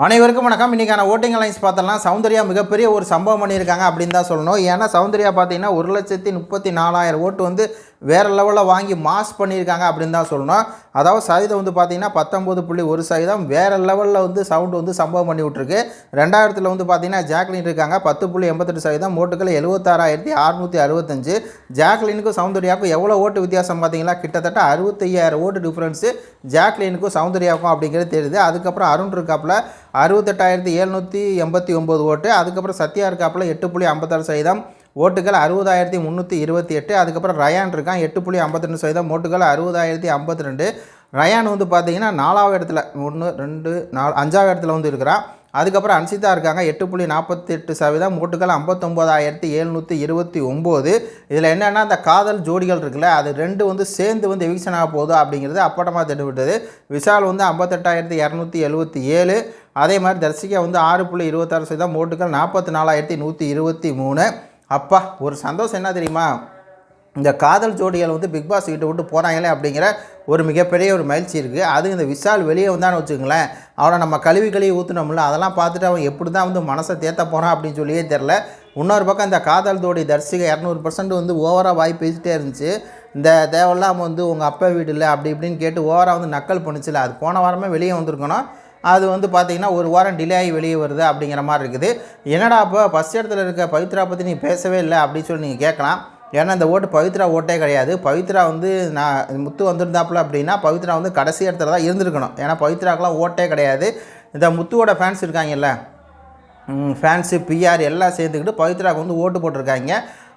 அனைவருக்கும் வணக்கம். இன்றைக்கான ஓட்டிங் அலைன்ஸ் பார்த்தோம்னா சௌந்தர்யா மிகப்பெரிய ஒரு சம்பவம் பண்ணியிருக்காங்க அப்படின்னு தான் சொல்லணும். ஏன்னா சௌந்தர்யா பார்த்தீங்கன்னா ஒரு லட்சத்தி முப்பத்தி நாலாயிரம் ஓட்டு வந்து வேறு லெவலில் வாங்கி மாஸ் பண்ணியிருக்காங்க அப்படின்னு தான் சொல்லணும். அதாவது சதவீதம் வந்து பார்த்தீங்கன்னா பத்தொம்பது புள்ளி ஒரு சதவீதம் வேறு லெவலில் வந்து சவுண்டு வந்து சம்பவம் பண்ணி விட்ருக்கு ரெண்டாயிரத்தில் வந்து பார்த்தீங்கன்னா ஜாக்லின் இருக்காங்க. பத்து புள்ளி எண்பத்தெட்டு சதவீதம் ஓட்டுகள் எழுபத்தாறாயிரத்தி அறுநூற்றி அறுபத்தஞ்சு. ஜாக்லினுக்கும் சௌந்தர்யாவுக்கும் எவ்வளோ ஓட்டு வித்தியாசம் பார்த்தீங்களா? கிட்டத்தட்ட அறுபத்தையாயிரம் ஓட்டு டிஃப்ரென்ஸு ஜாக்லினுக்கும் சௌந்தர்யாவுக்கும் அப்படிங்கிறது தெரியுது. அதுக்கப்புறம் அருண் இருக்காப்புல. அறுபத்தெட்டாயிரத்தி எழுநூற்றி எண்பத்தி ஒம்பது ஓட்டு. அதுக்கப்புறம் சத்யா இருக்காப்பில் எட்டு புள்ளி ஐம்பத்தாறு சதவீதம் ஓட்டுகள் அறுபதாயிரத்தி முந்நூற்றி இருபத்தி எட்டு அதுக்கப்புறம் ரயான் இருக்கான் எட்டு புள்ளி ஐம்பத்திரெண்டு சதவீதம் ஓட்டுகள் அறுபதாயிரத்தி ஐம்பத்தி ரெண்டு. ரயான் வந்து பார்த்தீங்கன்னா நாலாவது இடத்துல ஒன்று ரெண்டு நாலு அஞ்சாவது இடத்துல வந்து இருக்கிறான். அதுக்கப்புறம் அன்சிதா இருக்காங்க. எட்டு புள்ளி நாற்பத்தெட்டு சதவீதம். ஓட்டுகள் ஐம்பத்தொம்போதாயிரத்தி எழுநூற்றி இருபத்தி ஒம்பது. இதில் என்னென்னா அந்த காதல் ஜோடிகள் இருக்குல்ல அது ரெண்டு வந்து சேர்ந்து வந்து எவிக்ஷன் ஆக போதும் அப்படிங்கிறது அப்பட்டமாக தெரிவிட்டது விஷால் வந்து ஐம்பத்தெட்டாயிரத்தி இரநூத்தி எழுபத்தி ஏழு. அதே மாதிரி தர்சிகா வந்து ஆறு புள்ளி இருபத்தாறு சதவீதம். ஓட்டுகள் நாற்பத்தி நாலாயிரத்தி நூற்றி இருபத்தி மூணு. அப்பா ஒரு சந்தோஷம் என்ன தெரியுமா? இந்த காதல் ஜோடிகள் வந்து பிக் பாஸ் கிட்ட விட்டு போகிறாங்களே அப்படிங்கிற ஒரு மிகப்பெரிய ஒரு மகிழ்ச்சி இருக்குது அது இந்த விஷால் வெளியே வந்தான்னு வச்சுக்கோங்களேன். அவனை நம்ம கழுவி கழுவி ஊற்றினோம்ல அதெல்லாம் பார்த்துட்டு அவன் எப்படி தான் வந்து மனசை தேத்த போகிறான் அப்படின்னு சொல்லியே தெரில இன்னொரு பக்கம் இந்த காதல் தரிசிகை தர்சிகை இரநூறு பர்சன்ட் வந்து ஓவராக வாய் பேசிட்டே இருந்துச்சு. இந்த தேவையில்லாமல் வந்து உங்கள் அப்பா வீடு இல்லை அப்படி இப்படின்னு கேட்டு ஓவராக வந்து நக்கல் பண்ணுச்சுல அது போன வாரமே வெளியே வந்திருக்கணும். அது வந்து பார்த்திங்கன்னா ஒரு வாரம் டிலே ஆகி வெளியே வருது அப்படிங்கிற மாதிரி இருக்குது. என்னடா அப்போ ஃபஸ்ட் இடத்துல இருக்க பவித்ரா பற்றி நீ பேசவே இல்லை அப்படின்னு சொல்லி நீங்கள் கேட்கலாம். ஏன்னா இந்த ஓட்டு பவித்ரா ஓட்டே கிடையாது. பவித்ரா வந்து நான் முத்து வந்திருந்தாப்புல அப்படின்னா பவித்ரா வந்து கடைசி இடத்துல தான் இருந்திருக்கணும். ஏன்னா பவித்ராக்கெலாம் ஓட்டே கிடையாது. இந்த முத்துவோட ஃபேன்ஸ் இருக்காங்கல்ல ஃபேன்ஸு பிஆர் எல்லாம் சேர்ந்துக்கிட்டு பவித்ராவுக்கு வந்து ஓட்டு போட்டிருக்காங்க.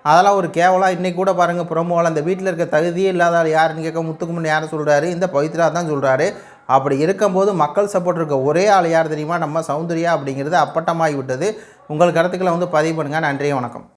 அதெல்லாம் ஒரு கேவலாக இன்றைக்கி கூட பாருங்கள் ப்ரொமோவில் அந்த வீட்டில் இருக்க தகுதியே இல்லாத ஆள் யாருன்னு கேட்க முத்துக்குமன் யாரும் சொல்கிறாரு இந்த பவித்ரா தான் சொல்கிறாரு அப்படி இருக்கும்போது மக்கள் சப்போர்ட் இருக்க ஒரே ஆள் யார் தெரியுமா? நம்ம சௌந்தர்யா அப்படிங்கிறது அப்பட்டமாகி விட்டது உங்கள் கருத்துக்களை வந்து பதிவு பண்ணுங்கள் நன்றி வணக்கம்.